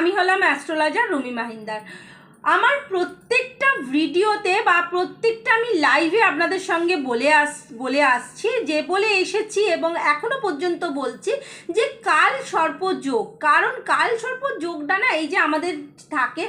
আমি হলাম অ্যাস্ট্রোলজার রুমি মাহিন্দার। আমার প্রত্যেকটা ভিডিওতে বা প্রত্যেকটা আমি লাইভে আপনাদের সঙ্গে বলে আস, বলে আসছি যে, বলে এসেছি এবং এখনও পর্যন্ত বলছি যে, কাল সর্প যোগ। কারণ কাল সর্প যোগটা না, এই যে আমাদের থাকে,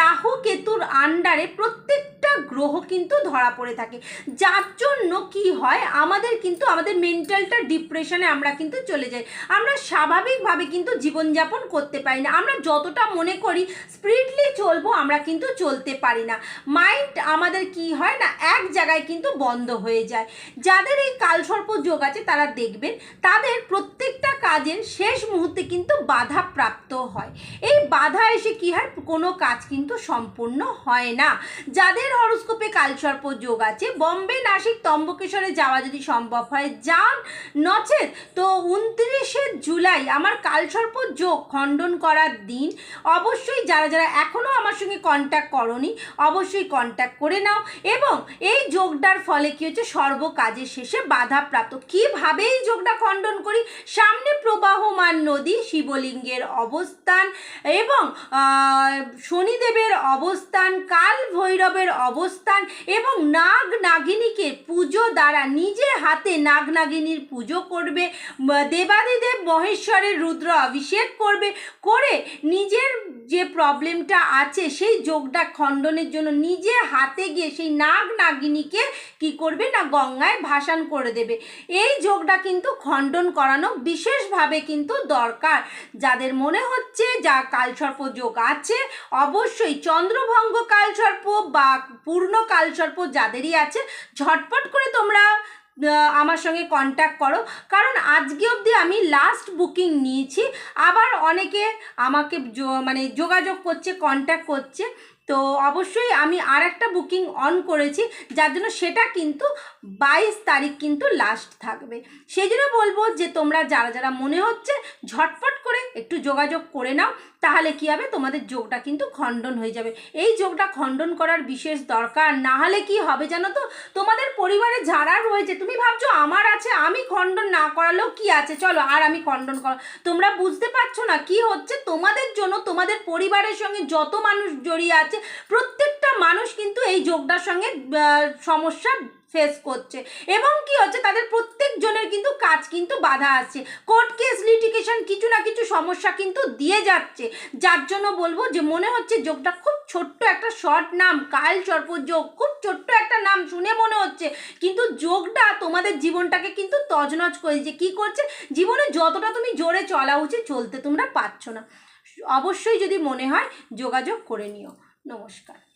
রাহু কেতুর আন্ডারে প্রত্যেকটা গ্রহ কিন্তু ধরা পড়ে থাকে। যার জন্য কি হয়, আমাদের কিন্তু, আমাদের মেন্টালটা ডিপ্রেশনে আমরা কিন্তু চলে যাই। আমরা স্বাভাবিকভাবে কিন্তু জীবনযাপন করতে পারি না। আমরা যতটা মনে করি স্পিডলি চলবো, আমরা কিন্তু চলতে পারি না। মাইন্ড আমাদের কি হয় না, এক জায়গায় কিন্তু বন্ধ হয়ে যায়। যাদের এই কালসর্প যোগ আছে, তারা দেখবেন, তাদের প্রত্যেকটা কাজের শেষ মুহূর্তে কিন্তু বাধা প্রাপ্ত হয়। এই বাধা এসে কি হয়, কোনো কাজ কিন্তু সম্পূর্ণ হয় না। যাদের হরস্কোপে কালসর্প যোগ আছে, বম্বে, নাসিক তম্বকেশ্বরে যাওয়া যদি সম্ভব হয়। যান, নচেত তো উনত্রিশে জুলাই আমার কালসর্প যোগ খণ্ডন করার দিন। অবশ্যই যারা যারা এখনও আমার সঙ্গে কন্ট্যাক্ট করনি, অবশ্যই কন্ট্যাক্ট করে নাও এবং এই যোগটার ফলে কী হচ্ছে সর্ব কাজের শেষে বাধাপ্রাপ্ত কীভাবে এই যোগটা খণ্ডন করি? সামনে প্রবাহমান নদী, শিবলিঙ্গের অবস্থান এবং শনিদেবের অবস্থান কাল ভৈরবের অবস্থান এবং নাগ নাগিনীকে পুজো দ্বারা নিজে হাতে নাগ নাগিনীর পুজো করবে দেবাদিদেব মহেশ্বরের রুদ্র অভিষেক করবে, করে নিজের যে প্রবলেমটা আছে সেই যোগটা খণ্ডনের জন্য নিজে হাতে গিয়ে সেই নাগ নাগিনীকে কি করবে না গঙ্গায় ভাসান করে দেবে। এই যোগটা কিন্তু খণ্ডন করানো বিশেষভাবে কিন্তু দরকার। যাদের মনে হচ্ছে যা কালসর্প যোগ আছে, অবশ্যই চন্দ্রভঙ্গ কালসর্প বা পূর্ণ কালসর্প যাদেরই আছে, ঝটপট করে তোমরা আমার সঙ্গে কন্ট্যাক্ট করো। কারণ আজকে অবধি আমি লাস্ট বুকিং নিয়েছি। আবার অনেকে আমাকে মানে যোগাযোগ করছে কন্ট্যাক্ট করছে। তো অবশ্যই আমি আর একটা বুকিং অন করেছি, যার জন্য সেটা কিন্তু বাইশ তারিখ কিন্তু লাস্ট থাকবে। সেই জন্য বলব যে তোমরা যারা যারা মনে হচ্ছে ঝটপট একটু যোগাযোগ করে নাও, তাহলে কি হবে? তোমাদের যোগটা কিন্তু খণ্ডন হয়ে যাবে। এই যোগটা খণ্ডন করার বিশেষ দরকার না হলে কি হবে জানো তো? তোমাদের পরিবারে যারা রয়েছে, তুমি ভাবছ আমার আছে, আমি খণ্ডন না করালেও কি আছে? চলো, আর আমি খণ্ডন করা তোমরা বুঝতে পারছ না কি হচ্ছে? তোমাদের জন্য তোমাদের পরিবারের সঙ্গে যত মানুষ জড়িয়ে আছে, প্রত্যেকটা মানুষ কিন্তু এই যোগটার সঙ্গে সমস্যা ফেস করছে। এবং কি হচ্ছে, তাদের প্রত্যেকজনের কিন্তু কাজ কিন্তু বাধা আসছে কোর্ট কেস লিটিগেশন কিছু না কিছু সমস্যা কিন্তু দিয়ে যাচ্ছে। যার জন্য বলব যে, মনে হচ্ছে যোগটা খুব ছোট্ট একটা শর্ট নাম, কাল সর্প যোগ, খুব ছোট্ট একটা নাম শুনে মনে হচ্ছে। কিন্তু যোগটা তোমাদের জীবনটাকে কিন্তু তজনজ করে যে কী করছে? জীবনে যতটা তুমি জোরে চলা উচিত, চলতে তোমরা পারছ না। অবশ্যই যদি মনে হয়, যোগাযোগ করে নিও। নমস্কার।